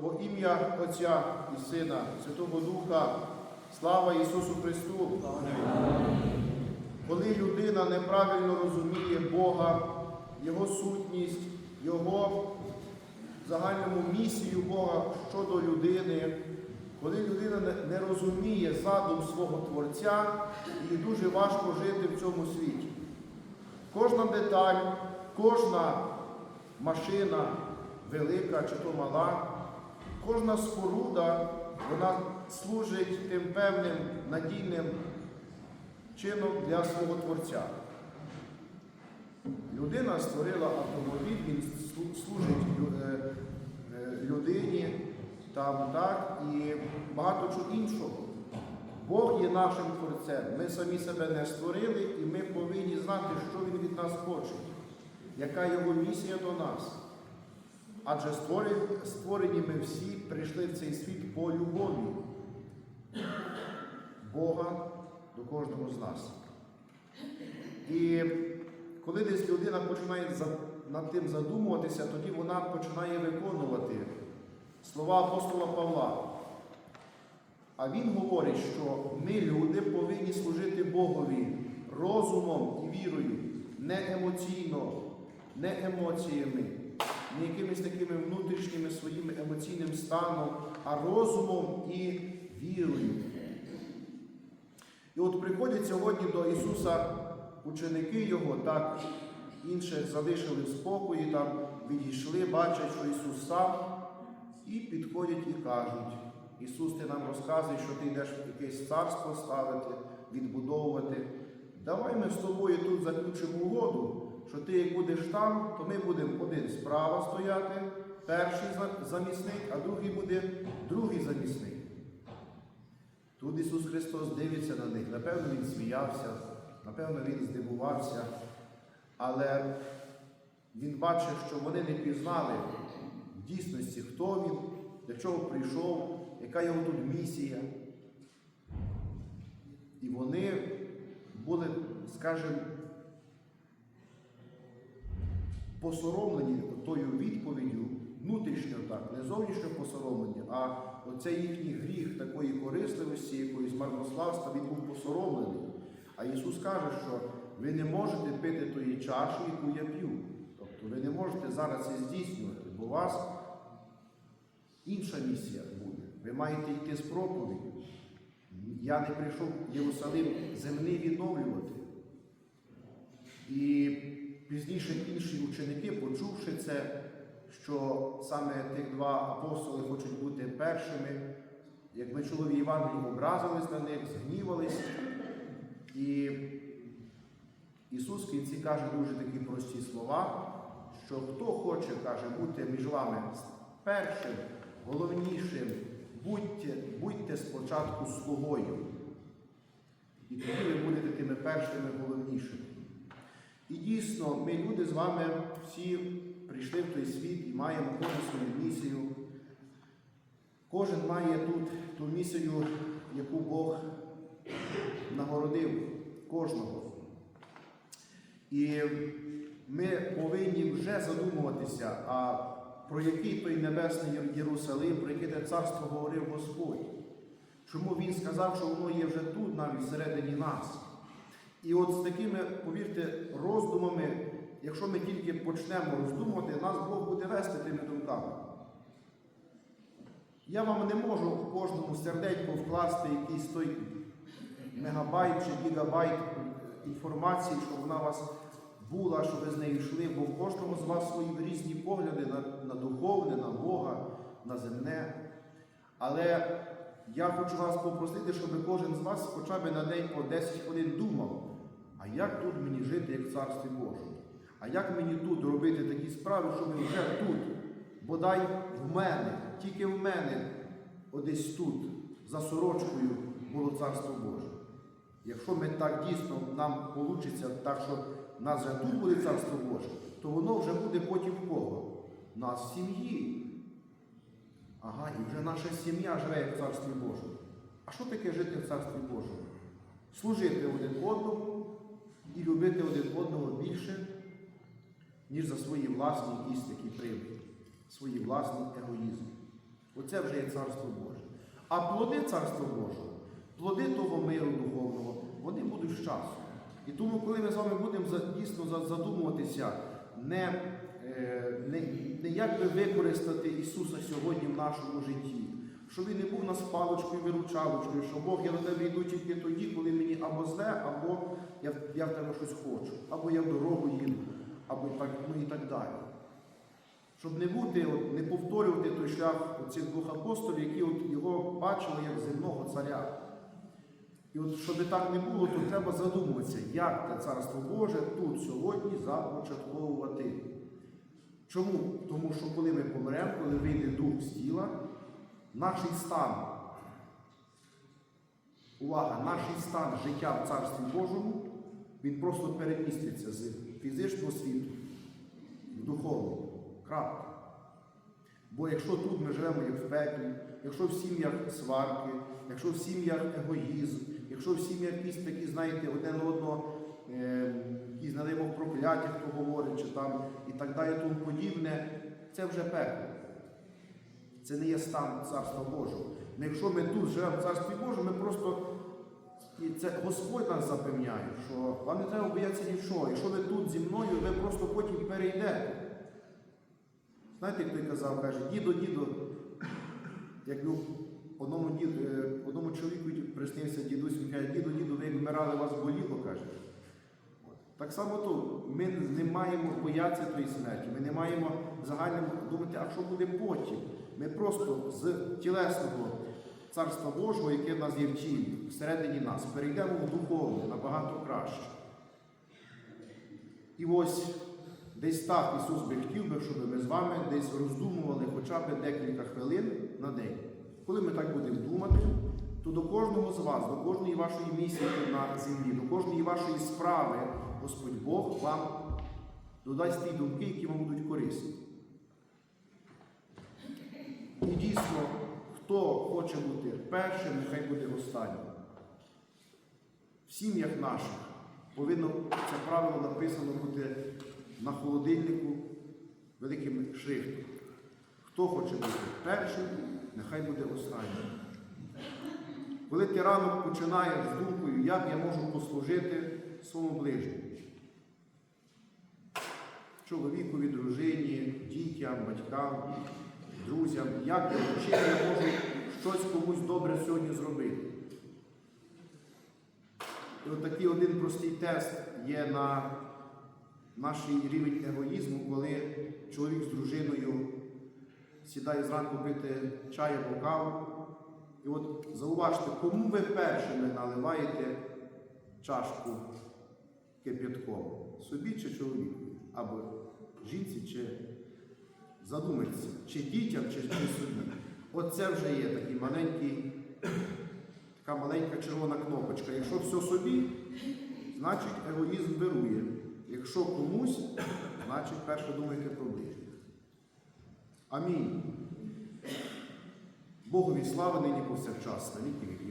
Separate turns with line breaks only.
Во ім'я Отця і Сина, Святого Духа, слава Ісусу Христу! Коли людина неправильно розуміє Бога, Його сутність, Його загальному місію Бога щодо людини, коли людина не- не розуміє задум свого Творця, їй дуже важко жити в цьому світі. Кожна деталь, кожна машина, велика чи то мала, кожна споруда, вона служить тим певним надійним чином для свого Творця. Людина створила автомобіль, він служить е, е, людині, там, так, і багато чого іншого. Бог є нашим творцем. Ми самі себе не створили, і ми повинні знати, що Він від нас хоче, яка його місія до нас. Адже створені, ми всі прийшли в цей світ по любові Бога до кожного з нас. І коли десь людина починає над тим задумуватися, тоді вона починає виконувати слова апостола Павла. А він говорить, що ми, люди, повинні служити Богові розумом і вірою, не емоційно, не емоціями, не якимись такими внутрішніми своїм емоційним станом, а розумом і вірою. І от приходять сьогодні до Ісуса ученики Його, так інших залишили в спокої, там відійшли, бачать, що Ісус сам, і підходять і кажуть, Ісус, ти нам розказуєш, що ти йдеш якесь царство ставити, відбудовувати. Давай ми з тобою тут заключимо угоду, що ти як будеш там, то ми будемо один справа стояти, перший замісник, а другий буде другий замісник. Тут Ісус Христос дивиться на них. Напевно, Він сміявся, напевно, Він здивувався, але Він бачив, що вони не пізнали в дійсності, хто він, для чого прийшов, яка його тут місія. І вони були, скажімо, посоромлені тою відповіддю, внутрішньо так, не зовнішньо посоромлені, а оцей їхній гріх такої корисливості, якоїсь марнославства, він був посоромлений. А Ісус каже, що ви не можете пити тої чаші, яку я п'ю. Тобто ви не можете зараз це здійснювати, бо у вас інша місія буде. Ви маєте йти з проповіддю. Я не прийшов Єрусалим земний відновлювати. І пізніше інші ученики, почувши це, що саме тих два апостоли хочуть бути першими, як чули в Євангелії, образились на них, згнівались. І Ісус в кінці каже дуже такі прості слова, що хто хоче, каже, бути між вами першим, головнішим, будьте, будьте спочатку слугою. І тоді ви будете тими першими головнішими. І дійсно, ми люди з вами всі прийшли в той світ і маємо кожен свою місію. Кожен має тут ту місію, яку Бог нагородив кожного. І ми повинні вже задумуватися, а про який той небесний Єрусалим, про яке те царство говорив Господь. Чому Він сказав, що воно є вже тут, навіть всередині нас. І от з такими, повірте, роздумами, якщо ми тільки почнемо роздумувати, нас Бог буде вести тими думками. Я вам не можу в кожному серденьку вкласти якийсь той мегабайт чи гігабайт інформації, щоб вона у вас була, щоб ви з нею йшли, бо в кожному з вас свої різні погляди на, на духовне, на Бога, на земне. Але я хочу вас попросити, щоб кожен з вас хоча б на день по 10 хвилин думав, а як тут мені жити, як в Царстві Божому? А як мені тут робити такі справи, щоб вже тут, бодай в мене, тільки в мене, одесь тут, за сорочкою було Царство Боже. Якщо ми так дійсно нам вийде, так що в нас вже тут буде Царство Боже, то воно вже буде потім в кого? Нас в сім'ї. Ага, і вже наша сім'я живе як в Царстві Божому. А що таке жити в Царстві Божому? Служити один одному і любити один одного більше, ніж за свої власні якісь такі приводи, свої власні егоїзми. Оце вже є царство Боже. А плоди царства Божого, плоди того миру духовного, вони будуть з часу. І тому, коли ми з вами будемо дійсно задумуватися, не, е, не, не як би використати Ісуса сьогодні в нашому житті, щоб він не був нас паличкою, виручалочкою, що Бог я до тебе йду тільки тоді, коли мені або зле, або я, я в тебе щось хочу, або я в дорогу їду, або так, ну і так далі. Щоб не бути, от, не повторювати той шлях цих двох апостолів, які от його бачили як земного царя. І от щоб так не було, то треба задумуватися, як те царство Боже тут сьогодні започатковувати. Чому? Тому що коли ми помремо, коли вийде дух з тіла, наш стан, увага, наш стан життя в Царстві Божому, він просто переміститься з фізичного світу в духовний. Крапка. Бо якщо тут ми живемо як в пеклі, якщо в сім'ях сварки, якщо в сім'ях егоїзм, якщо в сім'ях якісь такі, знаєте, одне на одного, е, якісь надаємо прокляття, хто говорить, чи там і так далі, тому подібне, це вже пекло. Це не є стан Царства Божого. Ну, якщо ми тут живемо в Царстві Божому, ми просто і це Господь нас запевняє, що вам не треба боятися нічого. Якщо ви тут зі мною, ви просто потім перейдете. Знаєте, той казав, каже, дідо, дідо, як ну, одному, діду, е, одному чоловіку приснився дідусь, він каже, дідо, дідо, ви вмирали, вас боліло, каже. Так само тут ми не маємо боятися тої смерті, ми не маємо загально думати, а що буде потім. Ми просто з тілесного царства Божого, яке в нас є в тілі, всередині нас, перейдемо в духовне набагато краще. І ось десь так Ісус би хотів би, щоб ми з вами десь роздумували хоча б декілька хвилин на день. Коли ми так будемо думати, то до кожного з вас, до кожної вашої місії на землі, до кожної вашої справи Господь Бог вам додасть ті думки, які вам будуть корисні. І дійсно, хто хоче бути першим, нехай буде останнім. В сім'ях наших повинно це правило написано бути на холодильнику великим шрифтом. Хто хоче бути першим, нехай буде останнім. Коли ти ранок починаєш з думкою, як я можу послужити своєму ближньому, чоловікові, дружині, дітям, батькам, друзям, як я чим я можу щось комусь добре сьогодні зробити. І от такий один простий тест є на наш рівень егоїзму, коли чоловік з дружиною сідає зранку пити чай або каву. І от зауважте, кому ви першими наливаєте чашку кип'ятком? Собі чи чоловіку? Або жінці, чи задумайтеся, чи дітям, чи, чи собі. От це вже є такий маленький, така маленька червона кнопочка. Якщо все собі, значить егоїзм вирує. Якщо комусь, значить перше думайте про ближніх. Амінь. Богові слава нині повсякчас, віки.